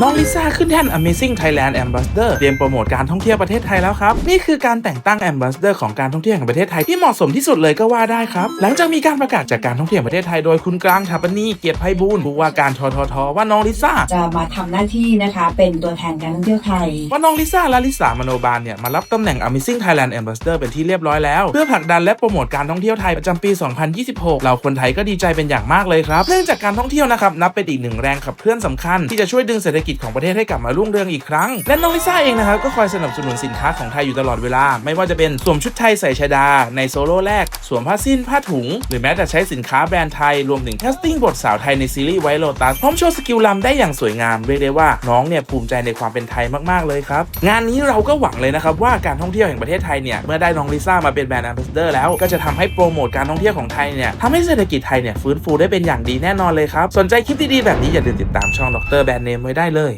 น้องลิซ่าขึ้นแท่น Amazing Thailand Ambassador เตรียมโปรโมทการท่องเที่ยวประเทศไทยแล้วครับ นี่คือการแต่งตั้ง Ambassador ของการท่องเที่ยวแห่งประเทศไทยที่เหมาะสมที่สุดเลยก็ว่าได้ครับ หลังจากมีการประกาศจากการท่องเที่ยวประเทศไทยโดยคุณกลางถัปนีเกียรติไพบูลผู้ว่าการทททว่าน้องลิซ่าจะมาทำหน้าที่นะคะเป็นตัวแทนการท่องเที่ยวไทย ว่าน้องลิซ่าและลิสามโนบาลเนี่ยมารับตำแหน่ง Amazing Thailand Ambassador เป็นที่เรียบร้อยแล้วเพื่อผลักดันและโปรโมทการท่องเที่ยวไทยประจำปี 2026 เราคนไทยก็ดีใจเป็นอย่างมากเลยครับเนื่องจากการท่องเที่ยวนะครับนับเป็นอีกหนึ่งแรงขับเคลื่อนสำคัญที่จะช่วยดึงเศรษฐกิจของประเทศให้กลับมารุ่งเรืองอีกครั้ง และน้องลิซ่าเองนะครับก็คอยสนับสนุนสินค้าของไทยอยู่ตลอดเวลา ไม่ว่าจะเป็นสวมชุดไทยใส่ชดา ในโซโล่แรก สวมผ้าสิ้นผ้าถุง หรือแม้แต่ใช้สินค้าแบรนด์ไทยรวมถึงแคสติ้งบทสาวไทยในซีรีส์ไวโ o ตัสพร้อมโชว์สกิลลำได้อย่างสวยงามเรียกได้ว่าน้องเนี่ยภูมิใจในความเป็นไทยมากๆเลยครับงานนี้เราก็หวังเลยนะครับว่าการท่องเที่ยวแห่งประเทศไทยเนี่ยเมื่อได้น้องลิซ่ามาเป็นแบรนด์แอมบาสเดอร์แล้วก็จะทำให้โปรโมทการท่องเที่ยวของไทยเนี่ยทำให้เศรษฐกิจไทยเนี่ยฟื้นฟูได้เป็นอย่างดีแน่นอนเลยครับสนใจคลิปดีๆแบบนี้อย่าลืมติดตามช่องดรแบรนด์เนมไว้ได้เลย